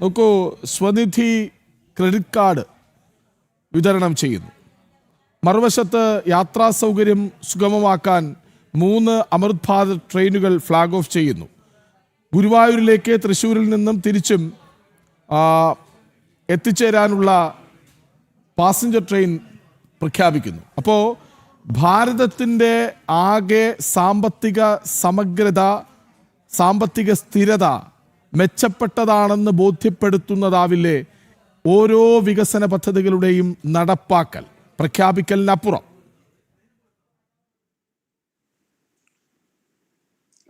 നോക്കൂ Svanidhi credit card വിതരണം ചെയ്യുന്നു. മറുവശത്ത് യാത്രാ സൗകര്യം സുഗമമാക്കാൻ മൂന്ന് അമൃത് ഭാരത് ട്രെയിനുകൾ ഫ്ലാഗ് ഓഫ് ചെയ്യുന്നു. ഗുരുവായൂരിലേക്ക് തൃശ്ശൂരിൽ നിന്നും തിരിച്ചും എത്തിച്ചേരാനുള്ള പാസഞ്ചർ ട്രെയിൻ പ്രഖ്യാപിക്കുന്നു. അപ്പോൾ ഭാരതത്തിന്റെ ആകെ സാമ്പത്തിക സമഗ്രത സാമ്പത്തിക സ്ഥിരത മെച്ചപ്പെട്ടതാണെന്ന് ബോധ്യപ്പെടുത്തുന്നതാവില്ലേ ഓരോ വികസന പദ്ധതികളുടെയും നടപ്പാക്കൽ പ്രഖ്യാപിക്കലിനപ്പുറം.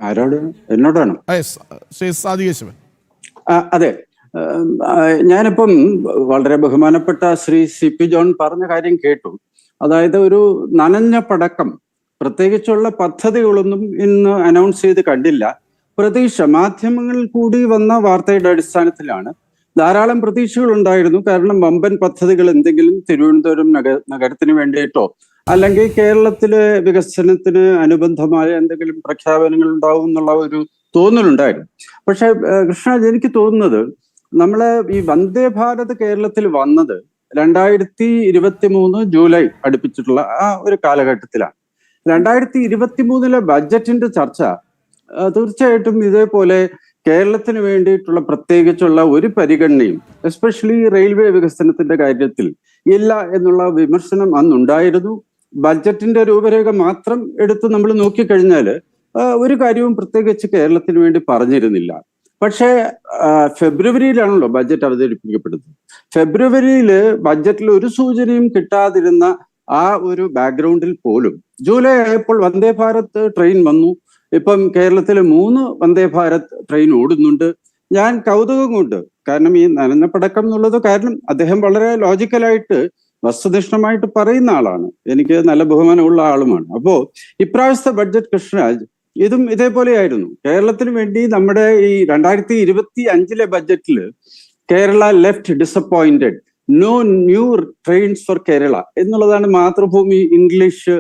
ആരോട് എന്നോടാണ് ശ്രീ അതെ. ഞാനിപ്പം വളരെ ബഹുമാനപ്പെട്ട ശ്രീ സി പി ജോൺ പറഞ്ഞ കാര്യം കേട്ടു. അതായത് ഒരു നനഞ്ഞ പടക്കം പ്രത്യേകിച്ചുള്ള പദ്ധതികളൊന്നും ഇന്ന് അനൗൺസ് ചെയ്ത് കണ്ടില്ല. പ്രതീക്ഷ. മാധ്യമങ്ങളിൽ കൂടി വന്ന വാർത്തയുടെ അടിസ്ഥാനത്തിലാണ് ധാരാളം പ്രതീക്ഷകൾ ഉണ്ടായിരുന്നു. കാരണം വമ്പൻ പദ്ധതികൾ എന്തെങ്കിലും തിരുവനന്തപുരം നഗ നഗരത്തിന് വേണ്ടിയിട്ടോ അല്ലെങ്കിൽ കേരളത്തിലെ വികസനത്തിന് അനുബന്ധമായ എന്തെങ്കിലും പ്രഖ്യാപനങ്ങൾ ഉണ്ടാവും എന്നുള്ള ഒരു തോന്നലുണ്ടായിരുന്നു. പക്ഷെ കൃഷ്ണ എനിക്ക് തോന്നുന്നത് നമ്മളെ ഈ വന്ദേ ഭാരത് കേരളത്തിൽ വന്നത് രണ്ടായിരത്തി ഇരുപത്തി മൂന്ന് ജൂലൈ അടുപ്പിച്ചിട്ടുള്ള ആ ഒരു കാലഘട്ടത്തിലാണ്. രണ്ടായിരത്തി ഇരുപത്തി മൂന്നിലെ ബഡ്ജറ്റിന്റെ ചർച്ച തീർച്ചയായിട്ടും ഇതേപോലെ കേരളത്തിന് വേണ്ടിയിട്ടുള്ള പ്രത്യേകിച്ചുള്ള ഒരു പരിഗണനയും എസ്പെഷ്യലി റെയിൽവേ വികസനത്തിന്റെ കാര്യത്തിൽ ഇല്ല എന്നുള്ള വിമർശനം അന്നുണ്ടായിരുന്നു. ബഡ്ജറ്റിന്റെ രൂപരേഖ മാത്രം എടുത്ത് നമ്മൾ നോക്കിക്കഴിഞ്ഞാൽ ഒരു കാര്യവും പ്രത്യേകിച്ച് കേരളത്തിന് വേണ്ടി പറഞ്ഞിരുന്നില്ല. പക്ഷേ ഫെബ്രുവരിയിലാണല്ലോ ബഡ്ജറ്റ് അവതരിപ്പിക്കപ്പെടുന്നത്. ഫെബ്രുവരിയിൽ ബഡ്ജറ്റിൽ ഒരു സൂചനയും കിട്ടാതിരുന്ന ആ ഒരു ബാക്ക്ഗ്രൗണ്ടിൽ പോലും ജൂലൈ ആയപ്പോൾ വന്ദേ ഭാരത് ട്രെയിൻ വന്നു. ഇപ്പം കേരളത്തിൽ മൂന്ന് വന്ദേ ഭാരത് ട്രെയിൻ ഓടുന്നുണ്ട്. ഞാൻ കൗതുകം കൊണ്ട് കാരണം ഈ നനഞ്ഞ പടക്കം എന്നുള്ളത് കാരണം അദ്ദേഹം വളരെ ലോജിക്കലായിട്ട് വസ്തുനിഷ്ഠമായിട്ട് പറയുന്ന ആളാണ്. എനിക്ക് നല്ല ബഹുമാനമുള്ള ആളുമാണ്. അപ്പോ ഇപ്രാവശ്യത്തെ ബഡ്ജറ്റ് കൃഷ്ണരാജ് ഇതും ഇതേപോലെയായിരുന്നു കേരളത്തിന് വേണ്ടി നമ്മുടെ ഈ രണ്ടായിരത്തി ഇരുപത്തി അഞ്ചിലെ ബഡ്ജറ്റിൽ Kerala left disappointed no new trains for Kerala എന്നുള്ളതാണ് മാതൃഭൂമി ഇംഗ്ലീഷ്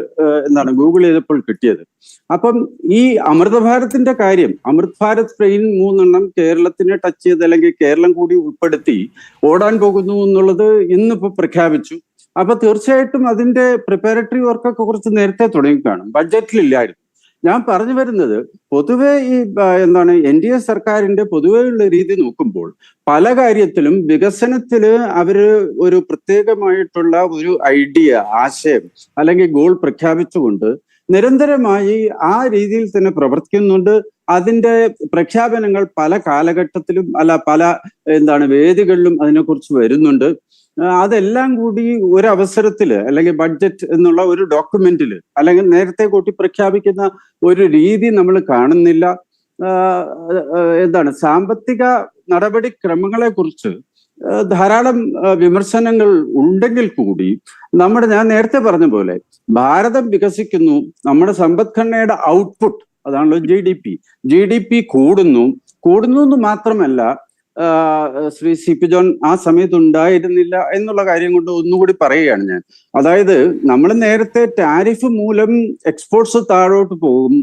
എന്താണ് ഗൂഗിൾ ചെയ്തപ്പോൾ കിട്ടിയത്. അപ്പം ഈ അമൃത ഭാരത്തിന്റെ കാര്യം അമൃത് ഭാരത് ട്രെയിൻ മൂന്നെണ്ണം കേരളത്തിനെ ടച്ച് ചെയ്ത് അല്ലെങ്കിൽ കേരളം കൂടി ഉൾപ്പെടുത്തി ഓടാൻ പോകുന്നു എന്നുള്ളത് ഇന്നിപ്പോ പ്രഖ്യാപിച്ചു. അപ്പൊ തീർച്ചയായിട്ടും അതിന്റെ പ്രിപ്പറേറ്ററി വർക്കൊക്കെ കുറച്ച് നേരത്തെ തുടങ്ങി കാണും. ബഡ്ജറ്റിലില്ലായിരുന്നു ഞാൻ പറഞ്ഞു വരുന്നത് പൊതുവെ ഈ എന്താണ് എൻ ഡി എ സർക്കാരിന്റെ പൊതുവെയുള്ള രീതി നോക്കുമ്പോൾ പല കാര്യത്തിലും വികസനത്തിൽ അവർ ഒരു പ്രത്യേകമായിട്ടുള്ള ഒരു ഐഡിയ ആശയം അല്ലെങ്കിൽ ഗോൾ പ്രഖ്യാപിച്ചുകൊണ്ട് നിരന്തരമായി ആ രീതിയിൽ തന്നെ പ്രവർത്തിക്കുന്നുണ്ട്. അതിന്റെ പ്രഖ്യാപനങ്ങൾ പല കാലഘട്ടത്തിലും അല്ല പല എന്താണ് വേദികളിലും അതിനെക്കുറിച്ച് വരുന്നുണ്ട്. അതെല്ലാം കൂടി ഒരു അവസരത്തിൽ അല്ലെങ്കിൽ ബഡ്ജറ്റ് എന്നുള്ള ഒരു ഡോക്യുമെന്റിൽ അല്ലെങ്കിൽ നേരത്തെ കൂട്ടി പ്രഖ്യാപിക്കുന്ന ഒരു രീതി നമ്മൾ കാണുന്നില്ല. എന്താണ്? സാമ്പത്തിക നടപടിക്രമങ്ങളെ കുറിച്ച് ധാരാളം വിമർശനങ്ങൾ ഉണ്ടെങ്കിൽ കൂടി നമ്മുടെ ഞാൻ നേരത്തെ പറഞ്ഞ പോലെ ഭാരതം വികസിക്കുന്നു നമ്മുടെ സമ്പദ്ഘടനയുടെ ഔട്ട്പുട്ട് അതാണല്ലോ G D P G D P കൂടുന്നു. കൂടുന്നു എന്ന് മാത്രമല്ല ശ്രീ സി പി ജോൺ ആ സമയത്ത് ഉണ്ടായിരുന്നില്ല എന്നുള്ള കാര്യം കൊണ്ട് ഒന്നുകൂടി പറയുകയാണ് ഞാൻ. അതായത് നമ്മൾ നേരത്തെ ടാരിഫ് മൂലം എക്സ്പോർട്സ് താഴോട്ട് പോകും.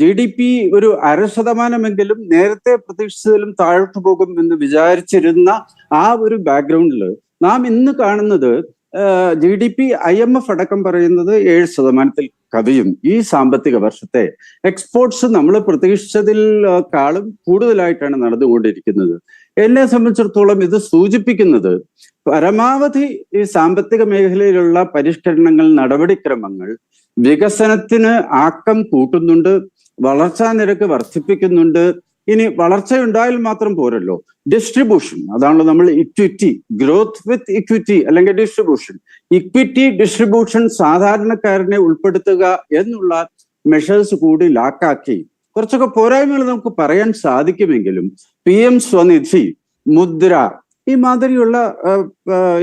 ജി ഡി പി ഒരു അര ശതമാനമെങ്കിലും നേരത്തെ പ്രതീക്ഷിച്ചതിലും താഴോട്ട് പോകും എന്ന് വിചാരിച്ചിരുന്ന ആ ഒരു ബാക്ക്ഗ്രൗണ്ടിൽ നാം ഇന്ന് കാണുന്നത് G D P I M F അടക്കം പറയുന്നത് ഏഴ് ശതമാനത്തിൽ കവിയും. ഈ സാമ്പത്തിക വർഷത്തെ എക്സ്പോർട്സ് നമ്മൾ പ്രതീക്ഷിച്ചതിൽ കാളും കൂടുതലായിട്ടാണ് നടന്നുകൊണ്ടിരിക്കുന്നത്. എന്നെ സംബന്ധിച്ചിടത്തോളം ഇത് സൂചിപ്പിക്കുന്നത് പരമാവധി ഈ സാമ്പത്തിക മേഖലയിലുള്ള പരിഷ്കരണങ്ങൾ നടപടിക്രമങ്ങൾ വികസനത്തിന് ആക്കം കൂട്ടുന്നുണ്ട് വളർച്ചാ നിരക്ക് വർദ്ധിപ്പിക്കുന്നുണ്ട് ഇനി വളർച്ചയുണ്ടായാൽ മാത്രം പോരല്ലോ. ഡിസ്ട്രിബ്യൂഷൻ അതാണല്ലോ നമ്മൾ ഇക്വിറ്റി ഗ്രോത്ത് വിത്ത് ഇക്വിറ്റി അല്ലെങ്കിൽ ഡിസ്ട്രിബ്യൂഷൻ ഇക്വിറ്റി ഡിസ്ട്രിബ്യൂഷൻ സാധാരണക്കാരനെ ഉൾപ്പെടുത്തുക എന്നുള്ള മെഷേഴ്സ് കൂടി ലാക്കാക്കി കുറച്ചൊക്കെ പോരായ്മകൾ നമുക്ക് പറയാൻ സാധിക്കുമെങ്കിലും പി എം സ്വനിധി മുദ്ര ഈ മാതിരിയുള്ള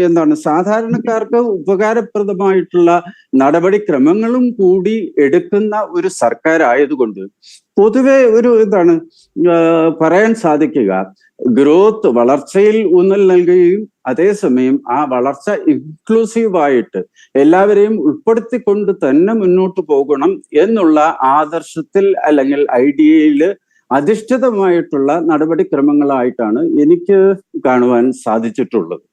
എന്താണ് സാധാരണക്കാർക്ക് ഉപകാരപ്രദമായിട്ടുള്ള നടപടിക്രമങ്ങളും കൂടി എടുക്കുന്ന ഒരു സർക്കാർ ആയതുകൊണ്ട് പൊതുവെ ഒരു എന്താണ് പറയാൻ സാധിക്കുക. ഗ്രോത്ത് വളർച്ചയിൽ ഊന്നൽ നൽകുകയും അതേസമയം ആ വളർച്ച ഇൻക്ലൂസീവായിട്ട് എല്ലാവരെയും ഉൾപ്പെടുത്തിക്കൊണ്ട് തന്നെ മുന്നോട്ട് പോകണം എന്നുള്ള ആദർശത്തിൽ അല്ലെങ്കിൽ ഐഡിയയിൽ അധിഷ്ഠിതമായിട്ടുള്ള നടപടിക്രമങ്ങളായിട്ടാണ് എനിക്ക് കാണുവാൻ സാധിച്ചിട്ടുള്ളത്.